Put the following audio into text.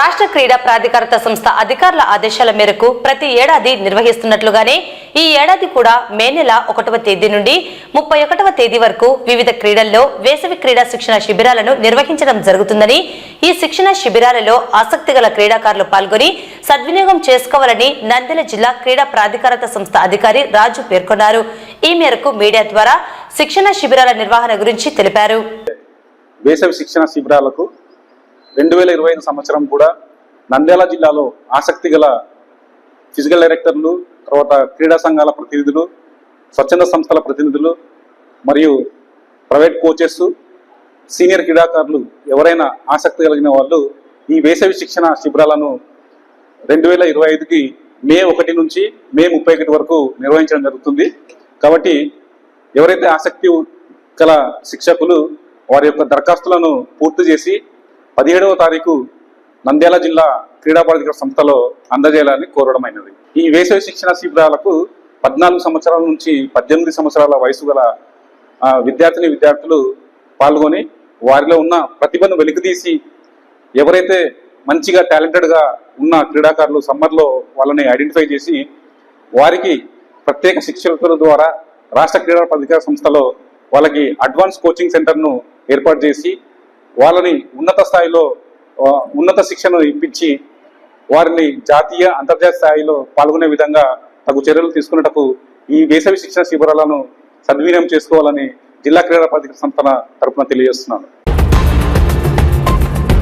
రాష్ట్ర క్రీడా ప్రాధికారత సంస్థ అధికారుల ఆదేశాల మేరకు ప్రతి ఏడాది నిర్వహిస్తున్నట్లుగానే ఈ ఏడాది కూడా మే నెల ఒకటవ తేదీ నుండి ముప్పై ఒకటవ తేదీ వరకు వివిధ క్రీడల్లో వేసవి క్రీడా శిక్షణ శిబిరాలను నిర్వహించడం జరుగుతుందని ఈ శిక్షణ శిబిరాలలో ఆసక్తి గల క్రీడాకారులు పాల్గొని సద్వినియోగం చేసుకోవాలని నంద్యాల జిల్లా క్రీడా ప్రాధికారత సంస్థ అధికారి రాజు పేర్కొన్నారు. ఈ మేరకు మీడియా ద్వారా శిక్షణ శిబిరాల నిర్వహణ గురించి తెలిపారు. వేసవి శిక్షణ శిబిరాలకు రెండు వేల ఇరవై ఐదు సంవత్సరం కూడా నంద్యాల జిల్లాలో ఆసక్తి గల ఫిజికల్ డైరెక్టర్లు తర్వాత క్రీడా సంఘాల ప్రతినిధులు స్వచ్ఛంద సంస్థల ప్రతినిధులు మరియు ప్రైవేట్ కోచెస్ సీనియర్ క్రీడాకారులు ఎవరైనా ఆసక్తి కలిగిన వాళ్ళు ఈ వేసవి శిక్షణ శిబిరాలను రెండు వేల ఇరవై ఐదుకి మే ఒకటి నుంచి మే ముప్పై ఒకటి వరకు నిర్వహించడం జరుగుతుంది. కాబట్టి ఎవరైతే ఆసక్తి గల శిక్షకులు వారి యొక్క దరఖాస్తులను పూర్తి చేసి పదిహేడవ తారీఖు నంద్యాల జిల్లా క్రీడా ప్రాధికార సంస్థలో అందజేయాలని కోరడమైనది. ఈ వేసవి శిక్షణ శిబిరాలకు పద్నాలుగు సంవత్సరాల నుంచి పద్దెనిమిది సంవత్సరాల వయసు గల విద్యార్థిని విద్యార్థులు పాల్గొని వారిలో ఉన్న ప్రతిభను వెలికితీసి ఎవరైతే మంచిగా టాలెంటెడ్గా ఉన్న క్రీడాకారులు సమ్మర్లో వాళ్ళని ఐడెంటిఫై చేసి వారికి ప్రత్యేక శిక్షకుల ద్వారా రాష్ట్ర క్రీడా ప్రాధికార సంస్థలో వాళ్ళకి అడ్వాన్స్ కోచింగ్ సెంటర్ను ఏర్పాటు చేసి వాళ్ళని ఉన్నత స్థాయిలో ఉన్నత శిక్షణ ఇప్పించి వారిని జాతీయ అంతర్జాతీయ స్థాయిలో పాల్గొనే విధంగా తగు చర్యలు తీసుకున్నటకు ఈ వేసవి శిక్షణ శిబిరాలను సద్వినియోగం చేసుకోవాలని జిల్లా క్రీడా ప్రాధికార సంస్థల తరపున తెలియజేస్తున్నాను.